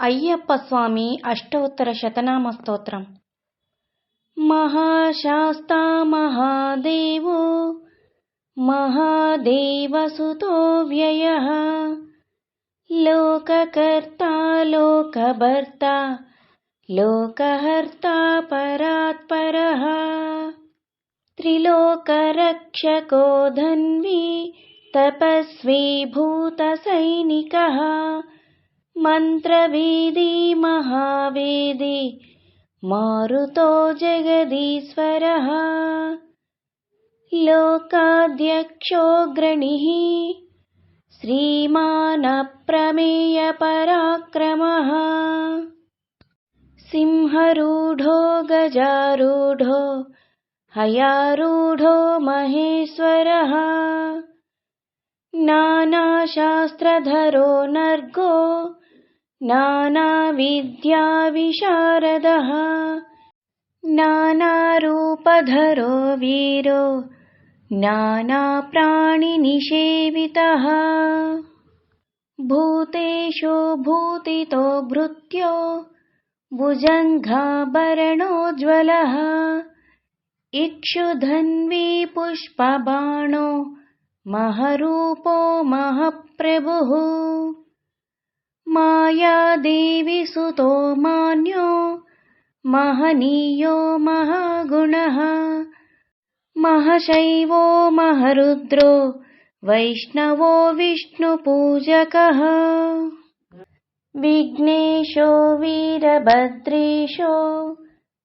अय्यप्पस्वामी अष्टोत्तरशतनामस्तोत्रम्। महाशास्ता महादेवो महादेवसुतो व्ययः। लोककर्ता लोकभर्ता लोकहर्ता परात्परः। त्रिलोकरक्षको धन्वी तपस्वी भूतसैनिकः मन्त्रवेदी महावेदी मारुतो जगदीश्वरः। लोकाध्यक्षोऽग्रणिः श्रीमानप्रमेयपराक्रमः। सिंहरूढो गजारूढो हयारूढो महेश्वरः। नानाशास्त्रधरो नर्गो नानाविद्याविशारदः। नानारूपधरो वीरो नानाप्राणिनिषेवितः। भूतेषु भूतितो भृत्यो भुजङ्घाभरणोज्ज्वलः इक्षुधन्वी पुष्पबाणो महरूपो महप्रभुः मायादेवीसुतो मान्यो महनीयो महागुणः। महशैवो महरुद्रो वैष्णवो विष्णुपूजकः। विघ्नेशो वीरभद्रेशो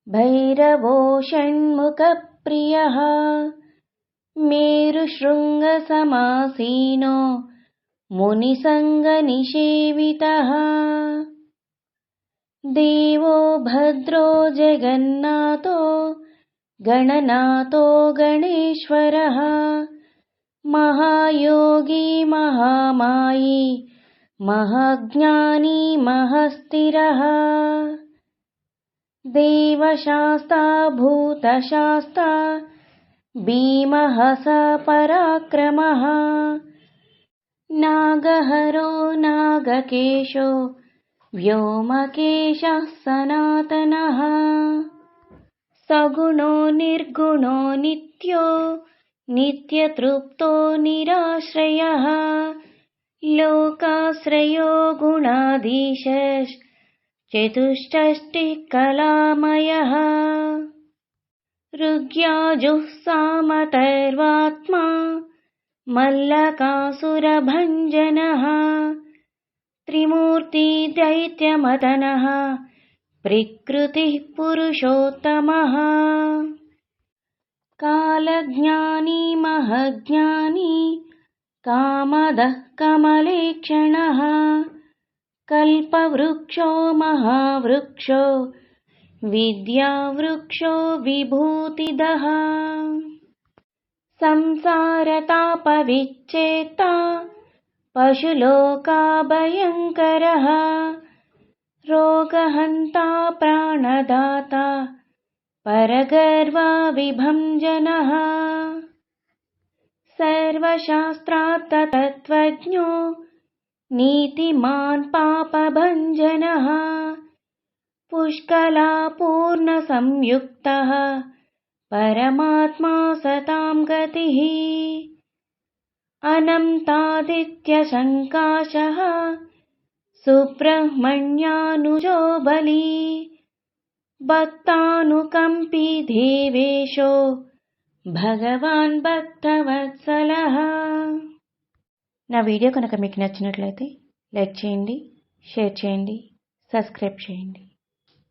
भैरवो षण्मुखप्रियः। मेरुशृङ्गसमासीनो मुनिसङ्गनिषेवितः। देवो भद्रो जगन्नाथो गणनाथो गणेश्वरः। महायोगी महामायी महाज्ञानी महस्तिरः देवशास्ता भूतशास्ता भीमः स पराक्रमः नागहरो नागकेशो व्योमकेशः सनातनः। सगुणो निर्गुणो नित्यो नित्यतृप्तो निराश्रयः। लोकाश्रयो गुणाधीशश्चतुष्षष्टिकलामयः ऋग्याजुःसामतर्वात्मा मल्लकासुरभञ्जनः त्रिमूर्तिदैत्यमदनः प्रकृतिः पुरुषोत्तमः। कालज्ञानी महज्ञानी कामदः कमलेक्षणः कल्पवृक्षो महावृक्षो विद्यावृक्षो विभूतिदः संसारतापविच्चेत्ता पशुलोकाभयङ्करः रोगहन्ता प्राणदाता परगर्वाविभञ्जनः। सर्वशास्त्रार्थतत्त्वज्ञो नीतिमान् पापभञ्जनः पुष्कलापूर्णसंयुक्तः परमात्मा सतां गतिः अनन्तादित्यशङ्काशः सुब्रह्मण्यानुजो बली भक्तानुकम्पी देवेशो భగవాన్ భక్తవత్సలః నా వీడియో కనుక మీకు నచ్చినట్లయితే లైక్ చేయండి షేర్ చేయండి సబ్స్క్రైబ్ చేయండి